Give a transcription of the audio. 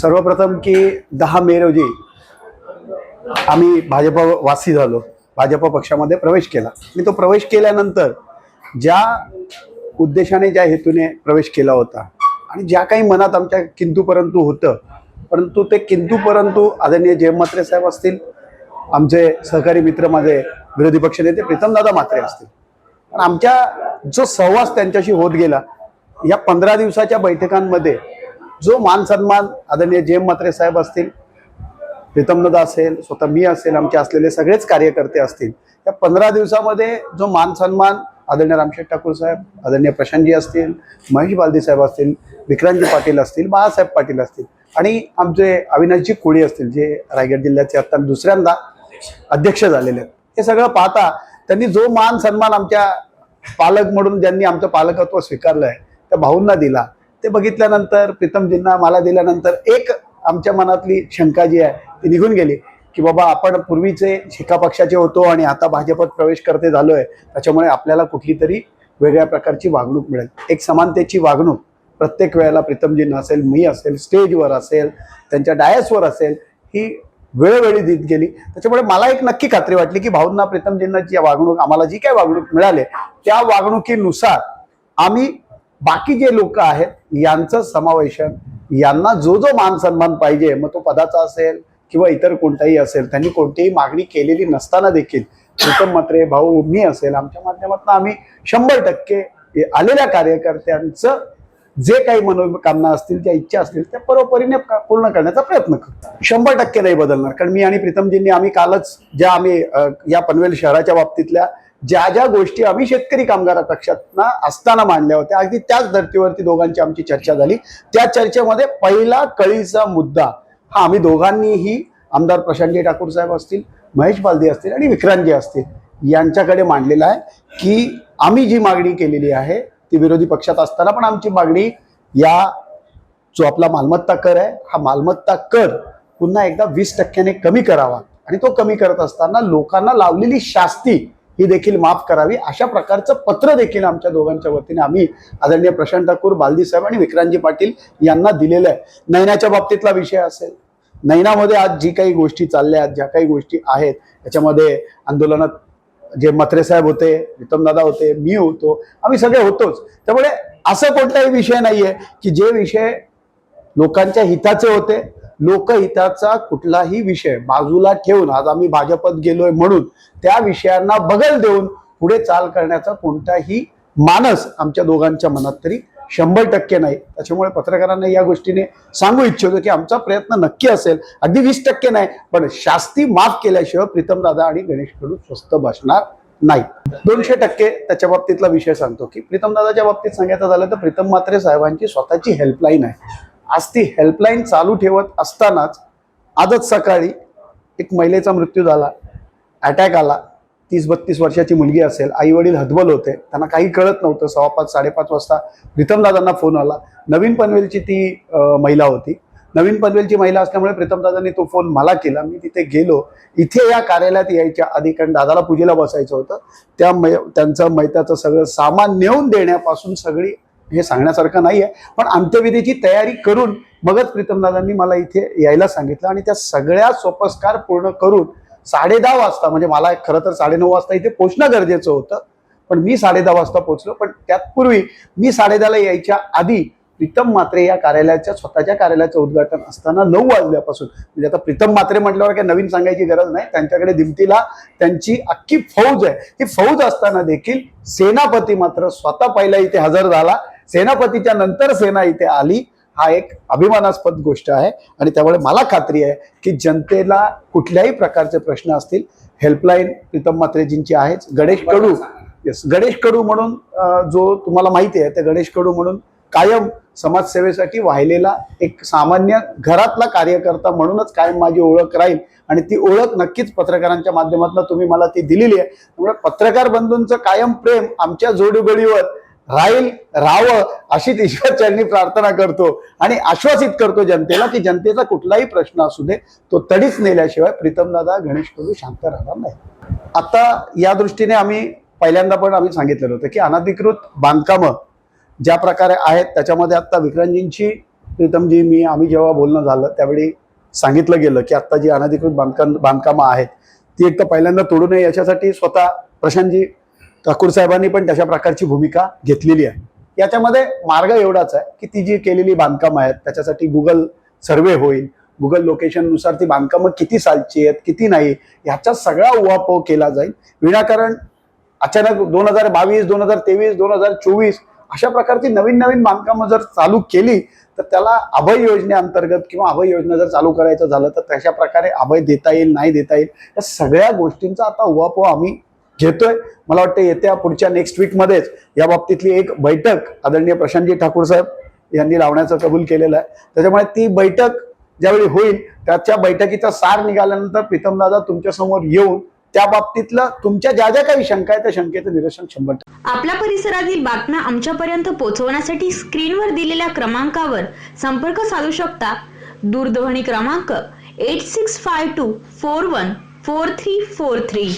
सर्वप्रथम की दहा मे रोजी आम्ही भाजप वासी झालो. भाजप पक्षामध्ये प्रवेश केला. आणि तो प्रवेश केल्यानंतर ज्या उद्देशाने ज्या हेतूने प्रवेश केला होता आणि ज्या काही मनात आमच्या किंतू परंतु होतं परंतु ते किंतू परंतु आदरणीय जयम म्हात्रे साहेब असतील आमचे सहकारी मित्र माझे विरोधी पक्षनेते प्रीतमदादा म्हात्रे असतील. पण आमच्या जो सहवास त्यांच्याशी होत गेला या पंधरा दिवसाच्या बैठकांमध्ये जो मान सन्मान आदरणीय जेम म्हात्रे साहेब असतील प्रीतमदादा असेल स्वतः मी असेल आमचे असलेले सगळेच कार्यकर्ते असतील या पंधरा दिवसामध्ये जो मान सन्मान आदरणीय रामशेठ ठाकूर साहेब आदरणीय प्रशांतजी असतील महेश बालदी साहेब असतील विक्रांतजी पाटील असतील बाळासाहेब पाटील असतील आणि आमचे अविनाशजी कोळी असतील जे रायगड जिल्ह्याचे आता दुसऱ्यांदा अध्यक्ष झालेले आहेत. हे सगळं पाहता त्यांनी जो मान सन्मान आमच्या पालक म्हणून ज्यांनी आमचं पालकत्व स्वीकारलं आहे त्या भाऊंना दिला. ते बघितल्यानंतर प्रीतमजींना मला दिल्यानंतर एक आमच्या मनातली शंका जी आहे ती निघून गेली की बाबा आपण पूर्वीचे शिका पक्षाचे होतो आणि आता भाजपत प्रवेश करते झालो आहे त्याच्यामुळे आपल्याला कुठली तरी वेगळ्या प्रकारची वागणूक मिळेल. एक समानतेची वागणूक प्रत्येक वेळेला प्रीतमजींना असेल मी असेल स्टेजवर असेल त्यांच्या डायसवर असेल ही वेळोवेळी देत गेली. त्याच्यामुळे मला एक नक्की खात्री वाटली की भाऊंना प्रीतमजींना जी वागणूक आम्हाला जी काय वागणूक मिळाली त्या वागणुकीनुसार आम्ही बाकी जे लोक आहेत यांचं समावेशन यांना जो जो मान सन्मान पाहिजे मग तो पदाचा असेल किंवा इतर कोणताही असेल त्यांनी कोणतीही मागणी केलेली नसताना देखील प्रीतम मात्रे भाऊ मी असेल आमच्या माध्यमातून आम्ही शंभर टक्के आलेल्या कार्यकर्त्यांचं जे काही मनोकामना असतील त्या इच्छा असतील त्या परोपरीने पूर्ण करण्याचा प्रयत्न करतो. शंभर टक्के नाही बदलणार. कारण मी आणि प्रीतमजींनी आम्ही कालच ज्या आम्ही या पनवेल शहराच्या बाबतीतल्या ज्या ज्या गोष्टी आम्ही शेतकरी कामगार पक्षात असताना मांडल्या होत्या अगदी त्याच धर्तीवरती दोघांची आमची चर्चा झाली. त्या चर्चेमध्ये पहिला कळीचा मुद्दा हा आम्ही दोघांनीही आमदार प्रशांतजी ठाकूर साहेब असतील महेश बालदी असतील आणि विक्रांतजी असतील यांच्याकडे मांडलेला आहे की आम्ही जी मागणी केलेली आहे ती विरोधी पक्षात असताना पण आमची मागणी या जो आपला मालमत्ता कर आहे हा मालमत्ता कर पुन्हा एकदा वीस टक्क्याने कमी करावा. आणि तो कमी करत असताना लोकांना लावलेली शास्ती ही देखील माफ करावी. अशा प्रकारचं पत्र देखील आमच्या दोघांच्या वतीने आम्ही आदरणीय प्रशांत ठाकूर बालदी साहेब आणि विक्रांतजी पाटील यांना दिलेलं आहे. नैनाच्या बाबतीतला विषय असेल. नैनामध्ये आज जी काही गोष्टी चालल्या आहेत ज्या काही गोष्टी आहेत त्याच्यामध्ये आंदोलनात जे मत्रे साहेब होते दादा होते मी होतो आम्ही सगळे होतोच. त्यामुळे असं कोणताही विषय नाहीये की जे विषय लोकांच्या हिताचे होते लोकहिताचा कुठलाही विषय बाजूला ठेवून आज आम्ही भाजपत गेलोय म्हणून त्या विषयांना बगल देऊन पुढे चाल करण्याचा कोणताही मानस आमच्या दोघांच्या मनात तरी शंभर टक्के नाही. त्याच्यामुळे पत्रकारांना या गोष्टीने सांगू इच्छितो की आमचा प्रयत्न नक्की असेल. अगदी वीस टक्के नाही पण शास्ती माफ केल्याशिवाय प्रीतमदादा आणि गणेश कडू स्वस्त बसणार नाही. दोनशे टक्के त्याच्या बाबतीतला विषय सांगतो की प्रीतमदादाच्या बाबतीत सांगायचं झालं तर प्रीतम मात्रे साहेबांची स्वतःची हेल्पलाईन आहे. आज ती हेल्पलाईन चालू ठेवत असतानाच आजच सकाळी एक महिलेचा मृत्यू झाला. अटॅक आला. तीस बत्तीस वर्षाची मुलगी असेल. आई वडील हतबल होते. त्यांना काही कळत नव्हतं. सव्वा पाच साडेपाच वाजता प्रीतमदादांना फोन आला. नवीन पनवेलची ती महिला होती. नवीन पनवेलची महिला असल्यामुळे प्रीतमदादांनी तो फोन मला केला. मी तिथे गेलो. इथे या कार्यालयात यायच्या आधी कारण दादाला पूजेला बसायचं होतं. त्या मै त्यांचं मैताचं सगळं सामान नेऊन देण्यापासून सगळी हे सांगण्यासारखं नाही आहे पण अंत्यविधीची तयारी करून मगच प्रीतमदादांनी मला इथे यायला सांगितलं आणि त्या सगळ्या सोपस्कार पूर्ण करून साडे दहा वाजता म्हणजे मला खरं तर साडेनऊ वाजता इथे पोचणं गरजेचं होतं. पण मी साडे दहा वाजता पोचलो पण त्यापूर्वी मी साडे दहाला यायच्या आधी प्रीतम मात्रे या कार्यालयाच्या स्वतःच्या कार्यालयाचं उद्घाटन असताना नऊ वाजल्यापासून म्हणजे आता प्रीतम मात्रे म्हटल्यावर काही नवीन सांगायची गरज नाही त्यांच्याकडे दिमतीला त्यांची अख्खी फौज आहे. ही फौज असताना देखील सेनापती मात्र स्वतः पहिला इथे हजर झाला. सेनापतीच्या नंतर सेना इथे आली हा एक अभिमानास्पद गोष्ट आहे. आणि त्यामुळे मला खात्री आहे की जनतेला कुठल्याही प्रकारचे प्रश्न असतील हेल्पलाईन प्रीतम मात्रेजींची आहेच. गणेश कडू येस गणेश कडू म्हणून जो तुम्हाला माहिती आहे त्या गणेश कडू म्हणून कायम समाजसेवेसाठी वाहिलेला एक सामान्य घरातला कार्यकर्ता म्हणूनच कायम माझी ओळख राहील. आणि ती ओळख नक्कीच पत्रकारांच्या माध्यमातून तुम्ही मला ती दिलेली आहे. त्यामुळे पत्रकार बंधूंचं कायम प्रेम आमच्या जोडीबळीवर राहील राहावं अशी ईश्वरचरणी प्रार्थना करतो आणि आश्वासित करतो जनतेला की जनतेचा कुठलाही प्रश्न असू दे तो तडीच नेल्याशिवाय प्रीतमदादा गणेश प्रभू शांत राहणार नाही आता या दृष्टीने आम्ही पहिल्यांदा पण आम्ही सांगितलेलं होतं की अनधिकृत बांधकामं ज्या प्रकारे आहेत त्याच्यामध्ये आत्ता विक्रांतजींची प्रीतमजी मी आम्ही जेव्हा बोलणं झालं त्यावेळी सांगितलं गेलं की आत्ता जी अनधिकृत बांधकाम बांधकामं आहेत ती एक तर पहिल्यांदा तोडू नये याच्यासाठी स्वतः प्रशांतजी ठाकूर साहेबांनी पण तशा प्रकारची भूमिका घेतलेली आहे. याच्यामध्ये मार्ग एवढाच आहे की ती जी केलेली बांधकामं आहेत त्याच्यासाठी गुगल सर्वे होईल गुगल लोकेशननुसार ती बांधकामं किती सालची आहेत किती नाही ह्याचा सगळा उहापोह केला जाईल. विनाकारण अचानक दोन हजार बावीस दोन हजार तेवीस दोन हजार चोवीस अशा प्रकारची नवीन नवीन बांधकामं जर चालू केली तर त्याला अभय योजनेअंतर्गत किंवा अभय योजना जर चालू करायचं झालं तर तशा प्रकारे अभय देता येईल नाही देता येईल या सगळ्या गोष्टींचा आता उहापोह आम्ही घेतोय. मला वाटतं येत्या पुढच्या नेक्स्ट वीकमध्येच या बाबतीतली एक बैठक आदरणीय प्रशांतजी ठाकूर साहेब यांनी लावण्याचं कबूल केलेलं आहे. त्याच्यामुळे ती बैठक ज्यावेळी होईल त्याच्या बैठकीचा सार निघाल्यानंतर प्रीतमदादा तुमच्यासमोर येऊन त्या बाबतीतलं तुमच्या ज्या ज्या काही शंका आहेत त्या शंकेचं निरसन शंभर आपल्या परिसरातील बातम्या आमच्यापर्यंत पोहोचवण्यासाठी स्क्रीनवर दिलेल्या क्रमांकावर संपर्क साधू शकता. दूरध्वनी क्रमांक eight six five two four one four three four three